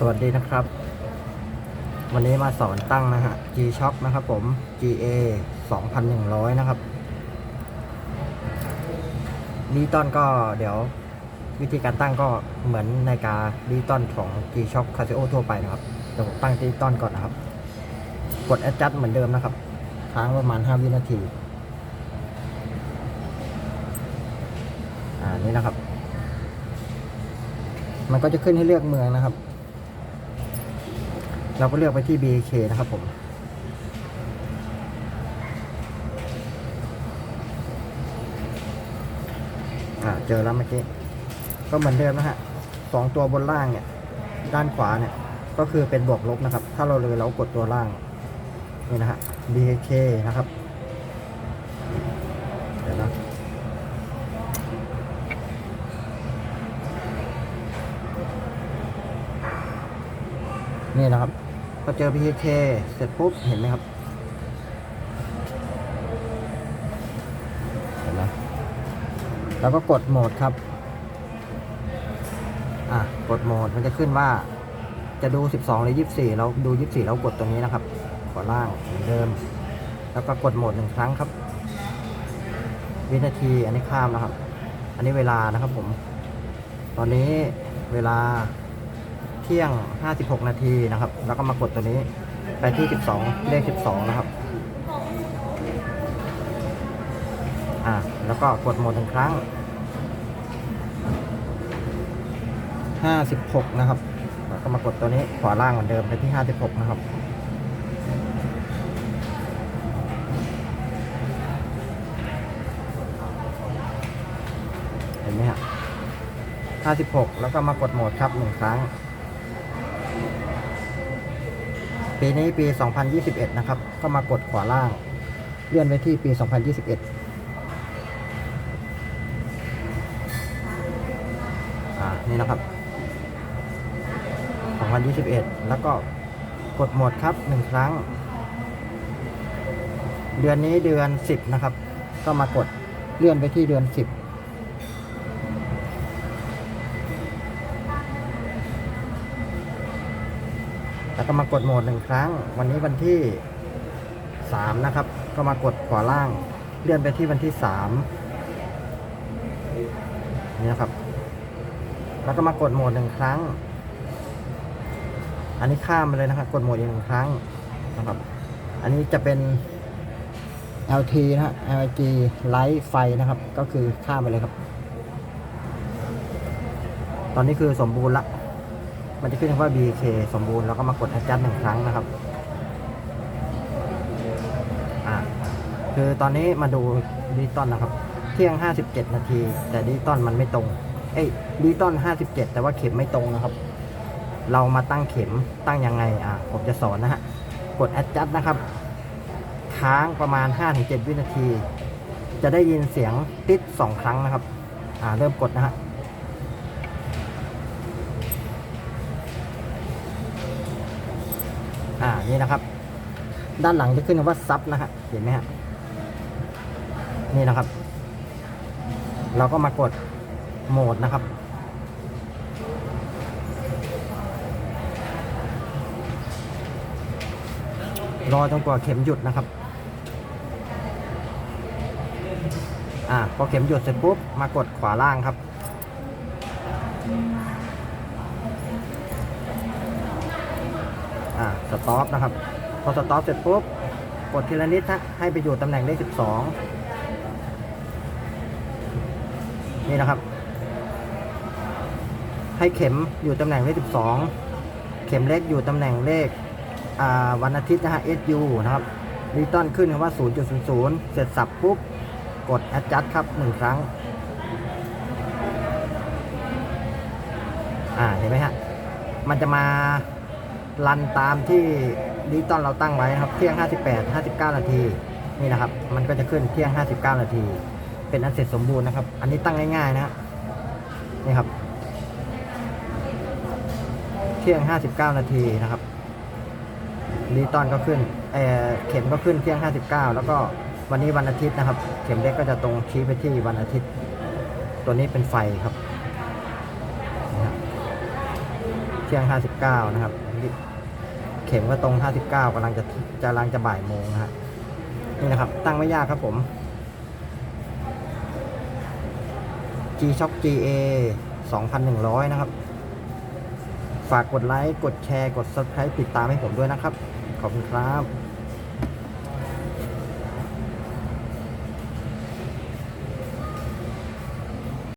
สวัสดีนะครับ วันนี้มาสอนตั้งนะฮะ G Shock นะครับผม GA 2100 นะครับ ดีตอนก็เดี๋ยววิธีการตั้งก็เหมือนในกาดีตอนของ G Shock Casio ทั่วไปนะครับเดี๋ยวผมตั้งดีตอนก่อนนะครับ กด adjust เหมือนเดิมนะครับ ค้างประมาณ 5 วินาที อ่า นี่นะครับมันก็จะขึ้นให้เลือกเมืองนะครับ เราก็เลือกไปที่ BK นะครับผมอ่าเจอแล้วเมื่อกี้ ก็เหมือนเดิมนะฮะสองตัวบนล่างเนี่ย ด้านขวาเนี่ย ก็คือเป็นบวกลบนะครับ ถ้าเราเลยเรากดตัวล่าง นี่นะฮะ BK นะครับเดี๋ยวนะนี่นะครับ พอเจอ PK เสร็จปุ๊บเห็นไหมครับเห็นไหมแล้วก็กดโหมดครับ อะ กดโหมดมันจะขึ้นว่า จะดู 12 หรือ 24 เราดู 24แล้วกดตรงนี้นะครับขวาล่างเหมือนเดิม แล้วก็กดโหมดหนึ่งครั้งครับ วินาทีอันนี้ข้ามนะครับ อันนี้เวลานะครับผม ตอนนี้เวลา เที่ยง 56 นาทีนะครับ แล้วก็มากดตัวนี้ไปที่ 12 เลข 12 นะครับ อ่า แล้วก็กดโหมดหนึ่งครั้ง 56 นะครับ แล้วก็มากดตัวนี้ขวาล่างเหมือนเดิมไปที่ 56 นะครับเห็นไหมฮะ56 แล้วก็มากดโหมดครับหนึ่งครั้ง ปีนี้ปี 2021 นะครับ ก็มากดขวาล่าง เลื่อนไปที่ปี 2021อ่านี่นะครับ 2021 แล้วก็กดหมดครับหนึ่งครั้ง เดือนนี้เดือน 10 นะครับ ก็มากดเลื่อนไปที่เดือน 10 แล้วก็มากดโหมดหนึ่งครั้ง วันนี้วันที่สามนะครับ ก็มากดขวาล่าง เลื่อนไปที่วันที่สามนี่นะครับ แล้วก็มากดโหมดหนึ่งครั้ง อันนี้ข้ามไปเลยนะครับ กดโหมดอีกหนึ่งครั้งนะครับ อันนี้จะเป็น LT นะฮะ LG ไลท์ไฟนะครับ ก็คือข้ามไปเลยครับ ตอนนี้คือสมบูรณ์ละ มันจะขึ้นคำว่า BK สมบูรณ์แล้วก็มากด adjust หนึ่งครั้งนะครับอ่าคือตอนนี้มาดูดิจิตอลนะครับ เที่ยง 57 นาที แต่ดิจิตอลมันไม่ตรง เอ้ยดิจิตอล57 แต่ว่าเข็มไม่ตรงนะครับ เรามาตั้งเข็มตั้งยังไงอ่าผมจะสอนนะฮะกด adjust นะครับค้างประมาณ 5-7 วินาที จะได้ยินเสียงติด2ครั้งนะครับ อ่าเริ่มกดนะฮะ อ่านี่นะครับ ด้านหลังจะขึ้นคำว่าซับนะฮะเห็นไหมฮะนี่นะครับ เราก็มากดโหมดนะครับ รอจนกว่าเข็มหยุดนะครับ อ่าพอเข็มหยุดเสร็จปุ๊บมากดขวาล่างครับ อ่า สต็อปนะครับ พอสต็อปเสร็จปุ๊บกดทีละนิดฮะให้ไปอยู่ตำแหน่งเลข12 นี่นะครับ ให้เข็มอยู่ตำแหน่งเลข12 เข็มเล็กอยู่ตำแหน่งเลขวันอาทิตย์นะฮะ SU นะครับดิจิตอลขึ้นคำว่า 0.00 เสร็จสับปุ๊บ กด adjust ครับ 1 ครั้ง อ่า เห็นไหมฮะ มันจะมา รันตามที่ดิจิตอลเราตั้งไว้นะครับ เที่ยง 58 59 นาที นี่นะครับ มันก็จะขึ้นเที่ยง 59 นาที เป็นอันเสร็จสมบูรณ์นะครับ อันนี้ตั้งง่ายๆนะฮะนี่ครับ เที่ยง 59 นาทีนะครับดิจิตอลก็ขึ้นเออเข็มก็ขึ้นเที่ยง 59 แล้วก็วันนี้วันอาทิตย์นะครับ เข็มเล็กก็จะตรงชี้ไปที่วันอาทิตย์ ตัวนี้เป็นไฟครับนี่ครับเที่ยง 59 นะครับ เข็มก็ตรง 59กำลังจะจะลังจะบ่ายโมงนะฮะนี่นะครับ ตั้งไม่ยากครับผม G Shock GA 2,100 นะครับ ฝากกดไลค์ กดแชร์ กด Subscribe ติดตามให้ผมด้วยนะครับ ขอบคุณครับ